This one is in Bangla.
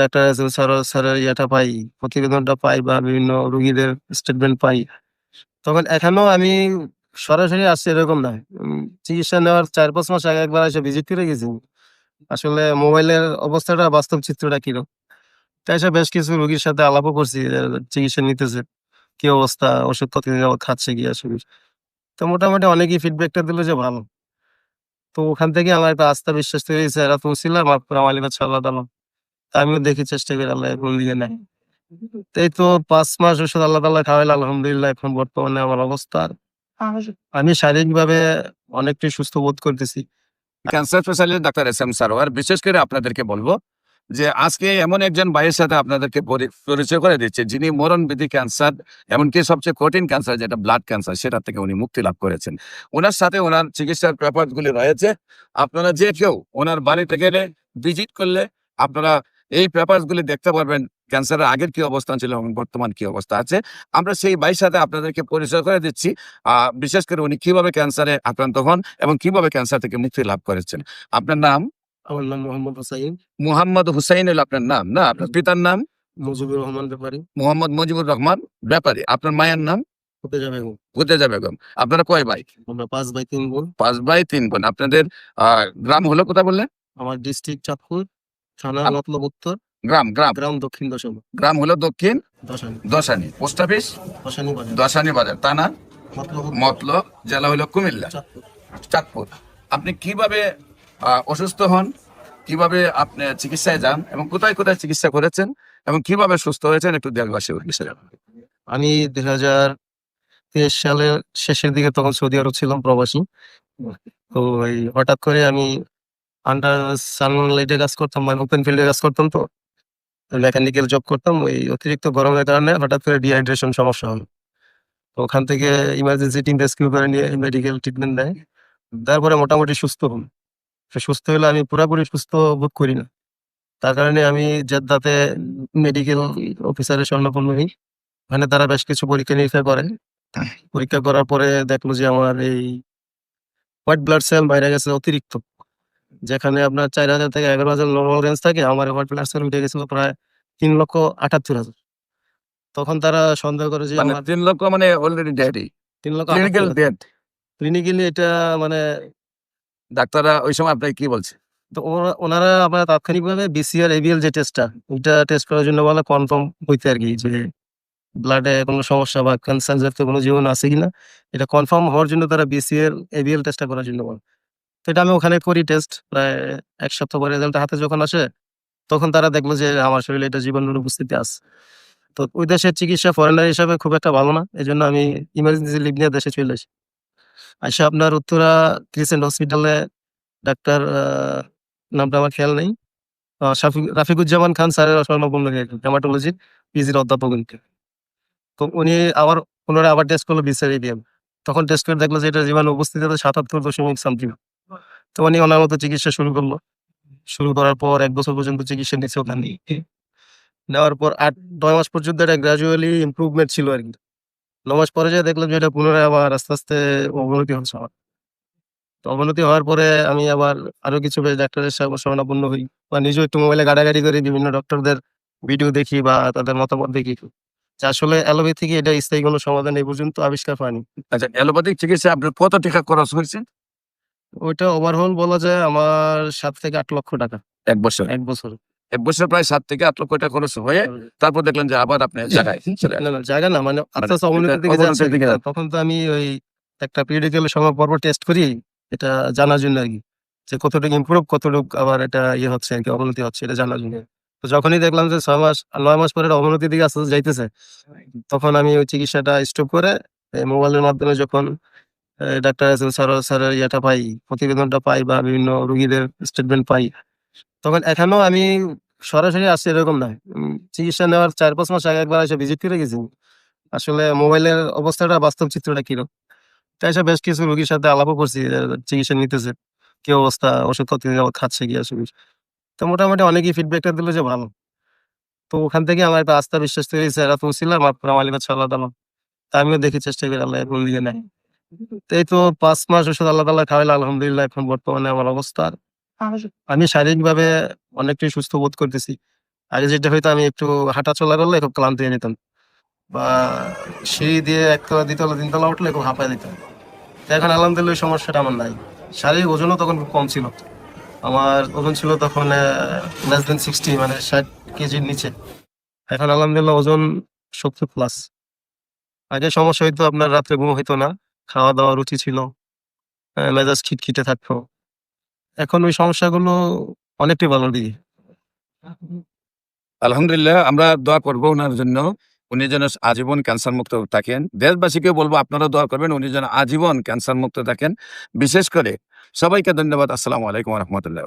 ডাক্তার স্যার, স্যারের ইয়েটা পাই, প্রতিবেদনটা পাই বা বিভিন্ন রুগীদের স্টেটমেন্ট পাই। তখন এখানেও আমি সরাসরি আসছি এরকম না। চিকিৎসা নেওয়ার চার পাঁচ মাস আগে একবার এসে ভিজিট করে গেছি। আসলে মোবাইলের অবস্থাটা, বাস্তব চিত্রটা কীরকম তাই এসে বেশ কিছু রোগীর সাথে আলাপও করছি চিকিৎসা নিতেছে। কি অবস্থা? ওষুধ কতদিন খাচ্ছে, কি আসলে? তো মোটামুটি অনেকেই ফিডব্যাকটা দিল যে ভালো। তো ওখান থেকে আমার একটা আস্থা বিশ্বাস তৈরি হয়েছে, এরা তো ছিলাম আপনার তালা তা আমিও দেখি চেষ্টা করি আল্লাহ কোন দিকে নেয়। এই তো পাঁচ মাস ওষুধ আল্লাহ তাল্লাহ খাওয়াইল, আলহামদুলিল্লাহ এখন বর্তমানে আমার অবস্থা। আমি শারীরিকভাবে অনেকটাই সুস্থ বোধ করতেছি। Cancer specialist doctor S M Sarwar বিশেষ করে আপনাদেরকে বলব যে আজকে এমন একজন ভাইয়ের সাথে আপনাদেরকে পরি- পরিচয় করে দিচ্ছে যিনি মরণবিধি ক্যান্সার এমনকি সবচেয়ে কঠিন ক্যান্সার যেটা ব্লাড ক্যান্সার সেটা থেকে উনি মুক্তি লাভ করেছেন। ওনার সাথে ওনার চিকিৎসার ব্যাপারগুলি রয়েছে। আপনারা যে কেউ ওনার বাড়িতে গেলে ভিজিট করলে আপনারা এই পেপারসগুলি দেখতে পারবেন। ক্যান্সারের আগের কি অবস্থান ছিল এবং বর্তমান কি অবস্থা আছে। আমরা সেই ভাইয়ের সাথে আপনাদেরকে পরিচয় করে দিচ্ছি। বিশেষ করে উনি কীভাবে ক্যান্সারে আক্রান্ত হন এবং কীভাবে ক্যান্সার থেকে মুক্তি লাভ করেছেন। আপনার নাম? আমার নাম মোহাম্মদ হোসাইন। মুহাম্মদ হুসাইন হলো আপনার নাম না? আপনার পিতার নাম? মুজিবুর রহমান ব্যাপারী। মোহাম্মদ মুজিবুর রহমান ব্যাপারী। আপনার মায়ের নাম? যাবে এখন। গুতেজা বেগম। আপনারা কয় ভাই? আমরা পাঁচ বাই তিন বোন। পাঁচ ভাই তিন বোন। আপনাদের আহ, গ্রাম হলো কোথায় বললেন? আমার ডিস্ট্রিক্ট চাঁদপুর। থানা মতলব উত্তর? গ্রাম গ্রাম। গ্রাম দক্ষিণ দশম। গ্রাম হলো দক্ষিণ দশানি। দশানি। Post office? দশানি বাজার। দশানি বাজার। থানা মতলব জেলা হলো কুমিল্লা। চাঁদপুর। চাঁদপুর। আপনি কীভাবে অসুস্থ হন? কীভাবে আপনি চিকিৎসায় যান? এবং কোথায় কোথায় চিকিৎসা করেছেন? এবং কীভাবে সুস্থ হয়েছেন? একটু দেশবাসী বিষয়ে আমি দুই হাজার তেইশ সালের শেষের দিকে তখন সৌদি আরব ছিলাম প্রবাসী। তো এই হঠাৎ করে আমি আন্ডার সানলাইটে কাজ করতাম মানে ওপেন ফিল্ডে কাজ করতাম তো। মেকানিক্যাল জব করতাম, ওই অতিরিক্ত গরমের কারণে হঠাৎ করে ডিহাইড্রেশন সমস্যা হলো। ওখান থেকে ইমার্জেন্সি টিম রেস্কিউ করে নিয়ে মেডিকেল ট্রিটমেন্ট দেয়। তারপরে মোটামুটি সুস্থ হন সুস্থ হলে আমি পুরোপুরি সুস্থ বোধ করি না। তার কারণে আমি জেদ্দাতে মেডিকেল অফিসারের স্বর্ণপন্ন হই। ওখানে তারা বেশ কিছু পরীক্ষা নিরীক্ষা করে। পরীক্ষা করার পরে দেখল যে আমার এই হোয়াইট ব্লাড সেল বাইরে গেছে অতিরিক্ত। যেখানে আপনার চার হাজার থেকে এগারো হাজার নর্মাল রেঞ্জ থাকে আমার ব্লাড সেল উঠে গেছিল প্রায় তিন লক্ষ আটাত্তর হাজার। তখন তারা সন্দেহ করে যে মানে তিন লক্ষ মানে অলরেডি ডেডি তিন লক্ষ ক্লিনিক্যাল ডেড ক্লিনিক্যালি এটা মানে ডাক্তাররা ওই সময় আপনাকে কি বলছে? তো ওনারা আপনার তাৎক্ষণিকভাবে বিসিআর এবিএল যে টেস্টটা ওইটা টেস্ট করার জন্য বলে কনফার্ম হইতে আর কি যে ব্লাডে কোনো সমস্যা বা ক্যান্সার জাতীয় কোনো জীবন আছে কিনা এটা কনফার্ম হওয়ার জন্য তারা বিসিএল এবিএল টেস্টটা করার জন্য বলে। এটা আমি ওখানে করি টেস্ট প্রায় এক সপ্তাহ পরে রেজাল্ট হাতে যখন আসে, তখন তারা দেখল যে আমার শরীরে এটা জীবাণুর উপস্থিতি আছে। তো ওই দেশের চিকিৎসা ফরেনার হিসাবে খুব একটা ভালো না এই জন্য আমি ইমার্জেন্সি লিভ নিয়ে দেশে চলে আসি। আসে আপনার উত্তরা ক্রিসেন্ট হসপিটালে ডাক্তার নামটা আমার খেয়াল নেই। রাফিকুজ্জামান খান স্যারের স্বর্ণপূর্ণ হেমাটোলজির পিজির অধ্যাপক। তো উনি আবার পুনরায় আবার টেস্ট করল বিসিআর তখন টেস্ট করে দেখল যে এটা জীবাণু উপস্থিত সাতাত্তর দশমিক সামথিং তো উনি ওনার মতো চিকিৎসা শুরু করল। শুরু করার পর এক বছর পর্যন্ত চিকিৎসা নিচ্ছে ওখানে। নেওয়ার পর আট, নয় মাস পর্যন্ত একটা গ্রাজুয়ালি ইমপ্রুভমেন্ট ছিল আর কি। নয় মাস পরে যে দেখলাম যে এটা পুনরায় আবার আস্তে আস্তে অবনতি হচ্ছে আমার। তো অবনতি হওয়ার পরে আমি আবার আরও কিছু বেশ ডাক্তারের শরণাপন্ন হই বা নিজেও একটু মোবাইলে গাড়াগাড়ি করি, বিভিন্ন ডক্টরদের ভিডিও দেখি বা তাদের মতামত দেখি। আসলে অ্যালোপ্যাথি এটা স্থায়ী কোনো সমাধান এই পর্যন্ত আবিষ্কার পায়নি আচ্ছা অ্যালোপ্যাথিক চিকিৎসা আপনার কত টাকা খরচ হয়েছে? ওইটা ওভারঅল বলা যায় আমার সাত থেকে আট লক্ষ টাকা। এক বছর? এক বছর। এক বছর প্রায় সাত থেকে আট লক্ষ টাকা খরচ হয়ে তারপর দেখলেন যে আবার আপনি জায়গায় না না জায়গা না মানে আস্তে আস্তে অবনতির দিকে অবনতির যাচ্ছে। দিকে আর তখন তো আমি ওই একটা পিরিয়ডিক্যাল সময় পর টেস্ট করি এটা জানার জন্য আর কি। যে কতটুকু ইমপ্রুভ কতটুকু আবার এটা ইয়ে হচ্ছে আর কি অবনতি হচ্ছে এটা জানার জন্য। তো যখনই দেখলাম যে ছয় মাস নয় মাস পরে অবনতির দিকে আস্তে আস্তে যাইতেছে তখন আমি ওই চিকিৎসাটা স্টপ করে মোবাইলের মাধ্যমে যখন ডাক্তার স্যার স্যারের ইয়েটা পাই, প্রতিবেদনটা পাই বা বিভিন্ন রুগীদের স্টেটমেন্ট পাই। তখন এখানেও আমি সরাসরি আসছি এরকম না। চিকিৎসা নেওয়ার চার পাঁচ মাস আগে একবার এসে ভিজিট করে গেছি। আসলে মোবাইলের অবস্থাটা, বাস্তব চিত্রটা কীরকম? তাই এসে বেশ কিছু রোগীর সাথে আলাপও করছি চিকিৎসা নিতেছে। কি অবস্থা, ওষুধ যাবত খাচ্ছে, কি আসলে তো মোটামুটি অনেকেই ফিডব্যাকটা দিল যে ভালো। তো ওখান থেকে আমার একটা আস্থা বিশ্বাস তৈরি হয়েছে, এরা তো ছিলাম, আপনার আমার কাছে আল্লাহ তা আমিও দেখি চেষ্টা করি, আল্লাহ দিকে নেয়। এই তো পাঁচ মাস ওষুধ আল্লাহ তাল্লাহ খাওয়াইল আলহামদুলিল্লাহ এখন বর্তমানে আমার অবস্থা আমি শারীরিকভাবে অনেকটাই সুস্থ বোধ করতেছি। আগে যেটা হয়তো আমি একটু হাঁটা চলা করলে খুব ক্লান্ত হয়ে যেতাম বা সিঁড়ি দিয়ে একতলা দ্বিতলা তিনতলা উঠলে খুব হাঁপায় দিতাম এখন আলহামদুলিল্লাহ সমস্যাটা আমার নাই। শারীরিক ওজনও তখন খুব কম ছিল। আমার ওজন ছিল তখন লেস দেন সিক্সটি মানে ষাট কেজির নিচে। এখন আলহামদুলিল্লাহ ওজন সত্তর প্লাস আগে সমস্যা হইতো আপনার রাত্রে ঘুম হইতো না। খাওয়া দাওয়া রুচি ছিল। মেজাজ খিটখিটে থাকতো। এখন ওই সমস্যাগুলো অনেকটাই ভালো দিকে। আলহামদুলিল্লাহ, আমরা দোয়া করব ওনার জন্য। উনি যেন আজীবন ক্যান্সার মুক্ত থাকেন। দেশবাসীকে বলব আপনারা দোয়া করবেন, উনি যেন আজীবন ক্যান্সার মুক্ত থাকেন। বিশেষ করে সবাইকে ধন্যবাদ। আসসালামু আলাইকুম রহমতুল্লাহ